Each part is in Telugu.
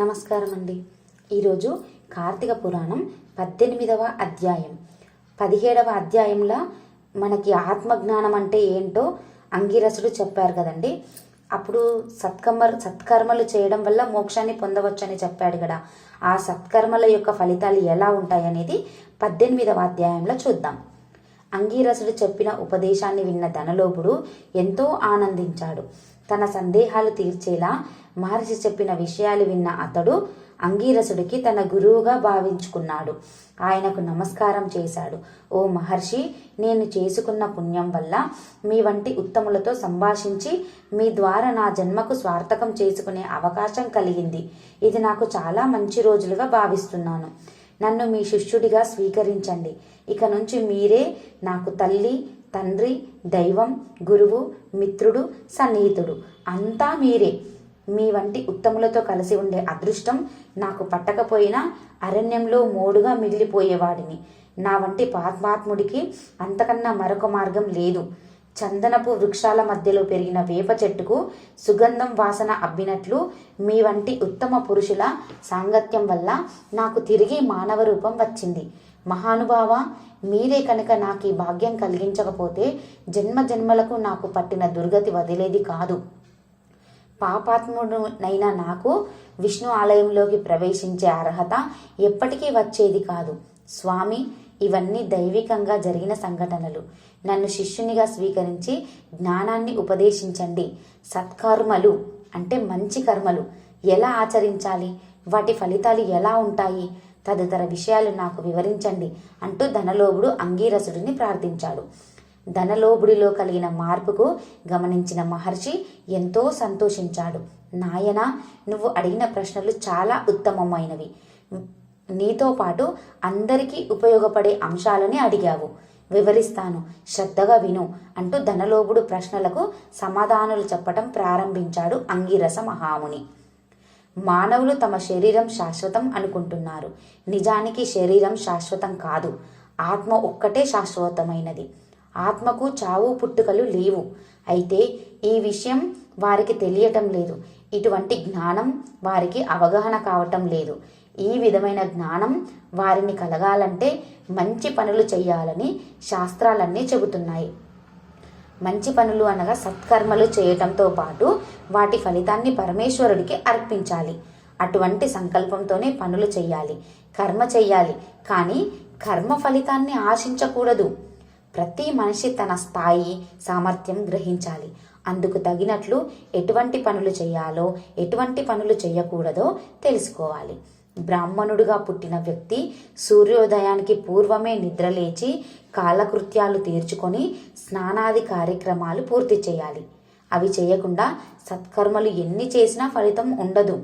నమస్కారం అండి ఈరోజు కార్తీక పురాణం పద్దెనిమిదవ అధ్యాయం. పదిహేడవ అధ్యాయంలో మనకి ఆత్మజ్ఞానం అంటే ఏంటో అంగిరసుడు చెప్పారు కదండి. అప్పుడు సత్కర్మ సత్కర్మలు చేయడం వల్ల మోక్షాన్ని పొందవచ్చని చెప్పాడు కదా. ఆ సత్కర్మల యొక్క ఫలితాలు ఎలా ఉంటాయనేది పద్దెనిమిదవ అధ్యాయంలో చూద్దాం. అంగీరసుడు చెప్పిన ఉపదేశాన్ని విన్న ధనలోపుడు ఎంతో ఆనందించాడు. తన సందేహాలు తీర్చేలా మహర్షి చెప్పిన విషయాలు విన్న అతడు అంగీరసుడికి తన గురువుగా భావించుకున్నాడు. ఆయనకు నమస్కారం చేశాడు. ఓ మహర్షి నేను చేసుకున్న పుణ్యం వల్ల మీ వంటి ఉత్తములతో సంభాషించి మీ ద్వారా నా జన్మకు స్వార్థకం చేసుకునే అవకాశం కలిగింది. ఇది నాకు చాలా మంచి రోజులుగా భావిస్తున్నాను. నన్ను మీ శిష్యుడిగా స్వీకరించండి. ఇక నుంచి మీరే నాకు తల్లి తండ్రి దైవం గురువు మిత్రుడు సన్నిహితుడు. అంతా మీరే. మీ వంటి ఉత్తములతో కలిసి ఉండే అదృష్టం నాకు పట్టకపోయినా అరణ్యంలో మోడుగా మిగిలిపోయేవాడిని. నా వంటి పాత్మాత్ముడికి అంతకన్నా మరొక మార్గం లేదు. చందనపు వృక్షాల మధ్యలో పెరిగిన వేప చెట్టుకు సుగంధం వాసన అబ్బినట్లు మీ వంటి ఉత్తమ పురుషుల సాంగత్యం వల్ల నాకు తిరిగి మానవ రూపం వచ్చింది. మహానుభావ మీరే కనుక నాకు ఈ భాగ్యం కలిగించకపోతే జన్మ జన్మలకు నాకు పట్టిన దుర్గతి వదిలేది కాదు. పాపాత్ముడునైన నాకు విష్ణు ఆలయంలోకి ప్రవేశించే అర్హత ఎప్పటికీ వచ్చేది కాదు. స్వామి ఇవన్నీ దైవికంగా జరిగిన సంఘటనలు. నన్ను శిష్యునిగా స్వీకరించి జ్ఞానాన్ని ఉపదేశించండి. సత్కర్మలు అంటే మంచి కర్మలు. ఎలా ఆచరించాలి? వాటి ఫలితాలు ఎలా ఉంటాయి? తదితర విషయాలు నాకు వివరించండి అంటూ ధనలోభుడు అంగీరసుడిని ప్రార్థించాడు. ధనలోభుడిలో కలిగిన మార్పుకు గమనించిన మహర్షి ఎంతో సంతోషించాడు. నాయన నువ్వు అడిగిన ప్రశ్నలు చాలా ఉత్తమమైనవి. నీతో పాటు అందరికీ ఉపయోగపడే అంశాలని అడిగావు. వివరిస్తాను. శ్రద్ధగా విను అంటూ ధనలోభుడు ప్రశ్నలకు సమాధానాలు చెప్పటం ప్రారంభించాడు అంగిరస మహాముని. మానవులు తమ శరీరం శాశ్వతం అనుకుంటున్నారు. నిజానికి శరీరం శాశ్వతం కాదు. ఆత్మ ఒక్కటే శాశ్వతమైనది. ఆత్మకు చావు పుట్టుకలు లేవు. అయితే ఈ విషయం వారికి తెలియటం లేదు. ఇటువంటి జ్ఞానం వారికి అవగాహన కావటం లేదు. ఈ విధమైన జ్ఞానం వారిని కలగాలంటే మంచి పనులు చేయాలని శాస్త్రాలన్నీ చెబుతున్నాయి. మంచి పనులు అనగా సత్కర్మలు చేయటంతో పాటు వాటి ఫలితాన్ని పరమేశ్వరుడికి అర్పించాలి. అటువంటి సంకల్పంతోనే పనులు చేయాలి. కర్మ చెయ్యాలి కానీ కర్మ ఫలితాన్ని ఆశించకూడదు. ప్రతి మనిషి తన స్థాయి సామర్థ్యం గ్రహించాలి. అందుకు తగినట్లు ఎటువంటి పనులు చేయాలో ఎటువంటి పనులు చేయకూడదో తెలుసుకోవాలి. బ్రాహ్మణుడుగా పుట్టిన వ్యక్తి సూర్యోదయానికి పూర్వమే నిద్రలేచి కాలకృత్యాలు తీర్చుకొని స్నానాది కార్యక్రమాలు పూర్తి చేయాలి. అవి చేయకుండా సత్కర్మలు ఎన్ని చేసినా ఫలితం ఉండదు.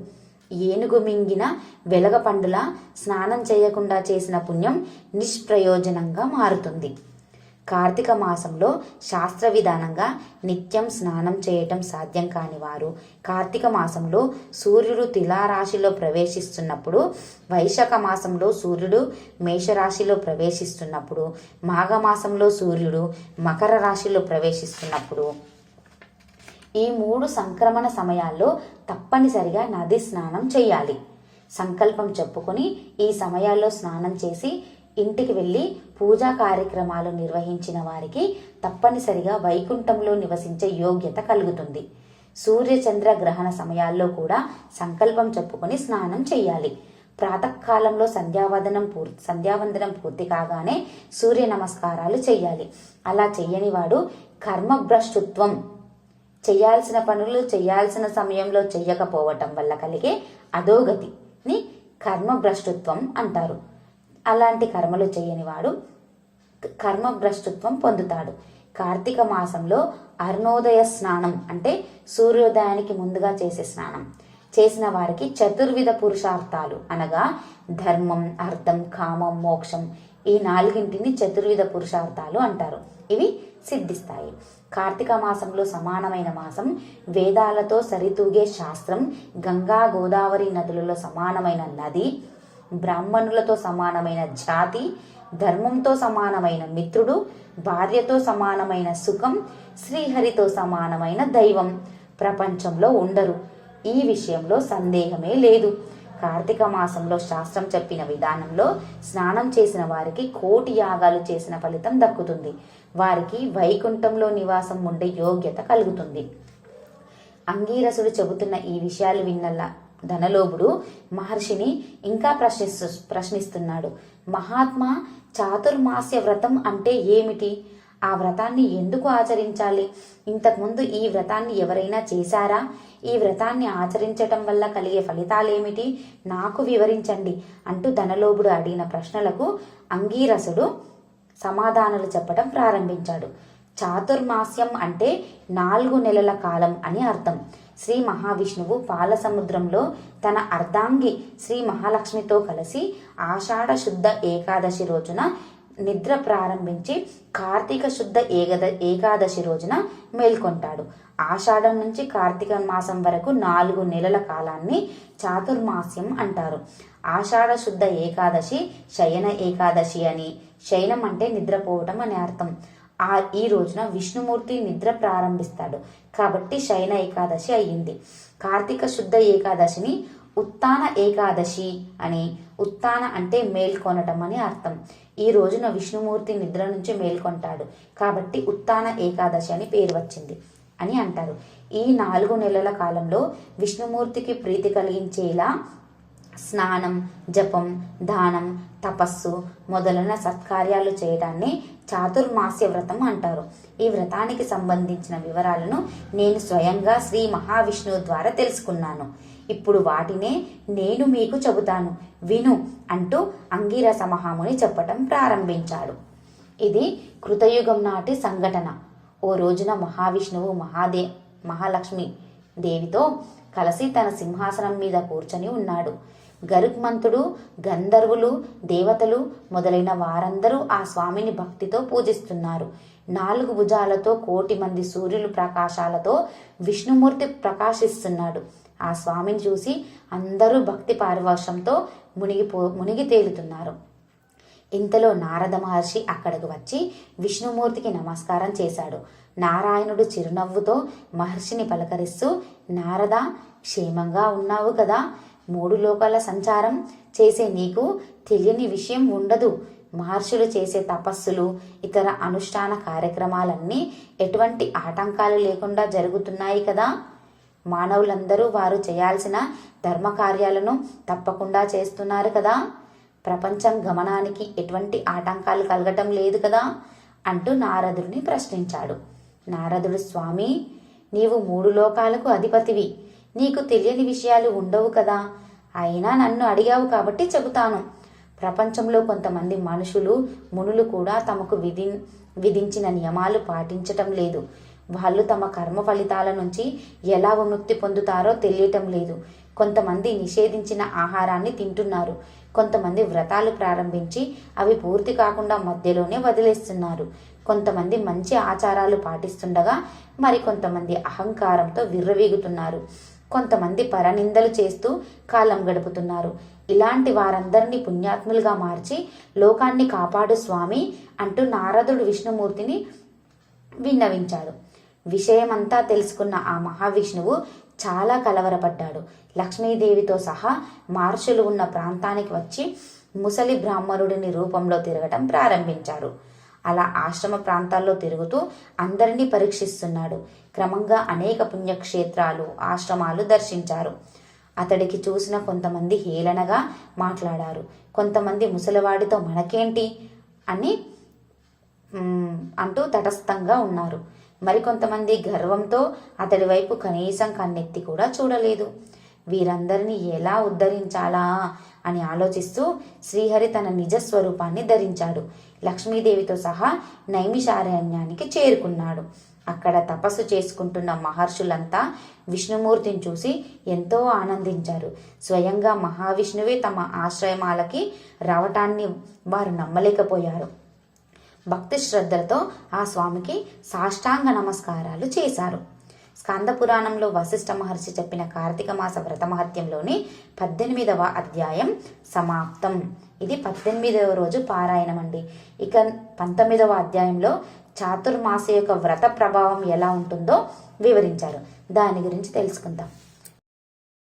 ఏనుగు మింగిన వెలగపండులా స్నానం చేయకుండా చేసిన పుణ్యం నిష్ప్రయోజనంగా మారుతుంది. కార్తీక మాసంలో శాస్త్ర విధానంగా నిత్యం స్నానం చేయటం సాధ్యం కాని వారు. కార్తీక మాసంలో సూర్యుడు తులారాశిలో ప్రవేశిస్తున్నప్పుడు వైశాఖ మాసంలో సూర్యుడు మేషరాశిలో ప్రవేశిస్తున్నప్పుడు మాఘమాసంలో సూర్యుడు మకర రాశిలో ప్రవేశిస్తున్నప్పుడు. ఈ మూడు సంక్రమణ సమయాల్లో తప్పనిసరిగా నది స్నానం చేయాలి. సంకల్పం చెప్పుకొని ఈ సమయాల్లో స్నానం చేసి ఇంటికి వెళ్ళి పూజా కార్యక్రమాలు నిర్వహించిన వారికి తప్పనిసరిగా వైకుంఠంలో నివసించే యోగ్యత కలుగుతుంది. సూర్యచంద్ర గ్రహణ సమయాల్లో కూడా సంకల్పం చెప్పుకొని స్నానం చేయాలి. ప్రాతకాలంలో సంధ్యావదనం పూర్తి సంధ్యావందనం పూర్తి కాగానే సూర్య నమస్కారాలు చేయాలి. అలా చెయ్యని వాడు చేయాల్సిన పనులు చేయాల్సిన సమయంలో చెయ్యకపోవటం వల్ల కలిగే అధోగతిని కర్మభ్రష్టుత్వం అంటారు. అలాంటి కర్మలు చేయని వాడు కర్మభ్రష్టత్వం పొందుతాడు. కార్తీక మాసంలో అరుణోదయ స్నానం అంటే సూర్యోదయానికి ముందుగా చేసే స్నానం. చేసిన వారికి చతుర్విధ పురుషార్థాలు అనగా ధర్మం అర్థం కామం మోక్షం ఈ నాలుగింటిని చతుర్విధ పురుషార్థాలు అంటారు. ఇవి సిద్ధిస్తాయి. కార్తీక మాసంలో సమానమైన మాసం వేదాలతో సరితూగే శాస్త్రం గంగా గోదావరి నదులలో సమానమైన నది బ్రాహ్మణులతో సమానమైన జాతి ధర్మంతో సమానమైన మిత్రుడు భార్యతో సమానమైన సుఖం శ్రీహరితో సమానమైన దైవం ప్రపంచంలో ఉండరు. ఈ విషయంలో సందేహమే లేదు. కార్తీక మాసంలో శాస్త్రం చెప్పిన విధానంలో స్నానం చేసిన వారికి కోటి యాగాలు చేసిన ఫలితం దక్కుతుంది. వారికి వైకుంఠంలో నివాసం ఉండే యోగ్యత కలుగుతుంది. అంగీరసుడు చెబుతున్న ఈ విషయాలు విన్నల్లా? ధనలోభుడు మహర్షిని ఇంకా ప్రశ్నిస్తు ప్రశ్నిస్తున్నాడు. మహాత్మా చాతుర్మాస్య వ్రతం అంటే ఏమిటి? ఆ వ్రతాన్ని ఎందుకు ఆచరించాలి? ఇంతకుముందు ఈ వ్రతాన్ని ఎవరైనా చేశారా? ఈ వ్రతాన్ని ఆచరించటం వల్ల కలిగే ఫలితాలేమిటి? నాకు వివరించండి అంటూ ధనలోభుడు అడిగిన ప్రశ్నలకు అంగీరసుడు సమాధానాలు చెప్పడం ప్రారంభించాడు. చాతుర్మాస్యం అంటే నాలుగు నెలల కాలం అని అర్థం. శ్రీ మహావిష్ణువు పాలసముద్రంలో తన అర్ధాంగి శ్రీ మహాలక్ష్మితో కలిసి ఆషాఢ శుద్ధ ఏకాదశి రోజున నిద్ర ప్రారంభించి కార్తీక శుద్ధ ఏకద ఏకాదశి రోజున మేల్కొంటాడు. ఆషాఢం నుంచి కార్తీక మాసం వరకు నాలుగు నెలల కాలాన్ని చాతుర్మాస్యం అంటారు. ఆషాఢ శుద్ధ ఏకాదశి శయన ఏకాదశి అని శయనం అంటే నిద్రపోవటం అని అర్థం. ఆ ఈ రోజున విష్ణుమూర్తి నిద్ర ప్రారంభిస్తాడు. కాబట్టి శయన ఏకాదశి అయ్యింది. కార్తీక శుద్ధ ఏకాదశిని ఉత్తాన ఏకాదశి అని ఉత్తాన అంటే మేల్కొనటం అని అర్థం. ఈ రోజున విష్ణుమూర్తి నిద్ర నుంచి మేల్కొంటాడు. కాబట్టి ఉత్తాన ఏకాదశి అని పేరు వచ్చింది అని అంటారు. ఈ నాలుగు నెలల కాలంలో విష్ణుమూర్తికి ప్రీతి కలిగించేలా స్నానం జపం దానం తపస్సు మొదలైన సత్కార్యాలు చేయడాన్ని చాతుర్మాస్య వ్రతం అంటారు. ఈ వ్రతానికి సంబంధించిన వివరాలను నేను స్వయంగా శ్రీ మహావిష్ణువు ద్వారా తెలుసుకున్నాను. ఇప్పుడు వాటినే నేను మీకు చెబుతాను. విను అంటూ అంగీరస మహాముని చెప్పటం ప్రారంభించాడు. ఇది కృతయుగం నాటి సంఘటన. ఓ రోజున మహావిష్ణువు మహాదే మహాలక్ష్మి దేవితో కలిసి తన సింహాసనం మీద కూర్చొని ఉన్నాడు. గరుత్మంతుడు గంధర్వులు దేవతలు మొదలైన వారందరూ ఆ స్వామిని భక్తితో పూజిస్తున్నారు. నాలుగు భుజాలతో కోటి మంది సూర్యులు ప్రకాశాలతో విష్ణుమూర్తి ప్రకాశిస్తున్నాడు. ఆ స్వామిని చూసి అందరూ భక్తి పారివర్షంతో మునిగిపో మునిగి తేలుతున్నారు. ఇంతలో నారద మహర్షి అక్కడకు వచ్చి విష్ణుమూర్తికి నమస్కారం చేశాడు. నారాయణుడు చిరునవ్వుతో మహర్షిని పలకరిస్తూ నారద క్షేమంగా ఉన్నావు కదా. మూడు లోకాల సంచారం చేసే నీకు తెలియని విషయం ఉండదు. మహర్షులు చేసే తపస్సులు ఇతర అనుష్ఠాన కార్యక్రమాలన్నీ ఎటువంటి ఆటంకాలు లేకుండా జరుగుతున్నాయి కదా? మానవులందరూ వారు చేయాల్సిన ధర్మ కార్యాలను తప్పకుండా చేస్తున్నారు కదా? ప్రపంచం గమనానికి ఎటువంటి ఆటంకాలు కలగటం లేదు కదా? అంటూ నారదుడిని ప్రశ్నించాడు. నారదుడు స్వామి నీవు మూడు లోకాలకు అధిపతివి. నీకు తెలియని విషయాలు ఉండవు కదా. అయినా నన్ను అడిగావు కాబట్టి చెబుతాను. ప్రపంచంలో కొంతమంది మనుషులు మునులు కూడా తమకు విధి విధించిన నియమాలు పాటించటం లేదు. వాళ్ళు తమ కర్మ ఫలితాల నుంచి ఎలా విముక్తి పొందుతారో తెలియటం లేదు. కొంతమంది నిషేధించిన ఆహారాన్ని తింటున్నారు. కొంతమంది వ్రతాలు ప్రారంభించి అవి పూర్తి కాకుండా మధ్యలోనే వదిలేస్తున్నారు. కొంతమంది మంచి ఆచారాలు పాటిస్తుండగా మరికొంతమంది అహంకారంతో విర్రవీగుతున్నారు. కొంతమంది పరనిందలు చేస్తూ కాలం గడుపుతున్నారు. ఇలాంటి వారందరినీ పుణ్యాత్ములుగా మార్చి లోకాన్ని కాపాడు స్వామి అంటూ నారదుడు విష్ణుమూర్తిని విన్నవించాడు. విషయమంతా తెలుసుకున్న ఆ మహావిష్ణువు చాలా కలవరపడ్డాడు. లక్ష్మీదేవితో సహా మహర్షులు ఉన్న ప్రాంతానికి వచ్చి ముసలి బ్రాహ్మణుడిని రూపంలో తిరగటం ప్రారంభించారు. అలా ఆశ్రమ ప్రాంతాల్లో తిరుగుతూ అందరినీ పరీక్షిస్తున్నాడు. క్రమంగా అనేక పుణ్యక్షేత్రాలు ఆశ్రమాలు దర్శించారు. అతడికి చూసిన కొంతమంది హేళనగా మాట్లాడారు. కొంతమంది ముసలివాడితో మనకేంటి అని అంటూ తటస్థంగా ఉన్నారు. మరికొంతమంది గర్వంతో అతడి వైపు కనీసం కన్నెత్తి కూడా చూడలేదు. వీరందరినీ ఎలా ఉద్ధరించాలా అని ఆలోచిస్తూ శ్రీహరి తన నిజ స్వరూపాన్ని ధరించాడు. లక్ష్మీదేవితో సహా నైమిషారణ్యానికి చేరుకున్నాడు. అక్కడ తపస్సు చేసుకుంటున్న మహర్షులంతా విష్ణుమూర్తిని చూసి ఎంతో ఆనందించారు. స్వయంగా మహావిష్ణువే తమ ఆశ్రయమాలకి రావటాన్ని వారు నమ్మలేకపోయారు. భక్తి శ్రద్ధలతో ఆ స్వామికి సాష్టాంగ నమస్కారాలు చేశారు. స్కంద పురాణంలో వశిష్ఠ మహర్షి చెప్పిన కార్తీక మాస వ్రత మహత్యంలోని పద్దెనిమిదవ అధ్యాయం సమాప్తం. ఇది పద్దెనిమిదవ రోజు పారాయణం అండి. ఇక పంతొమ్మిదవ అధ్యాయంలో చాతుర్మాస యొక్క వ్రత ప్రభావం ఎలా ఉంటుందో వివరించారు. దాని గురించి తెలుసుకుందాం.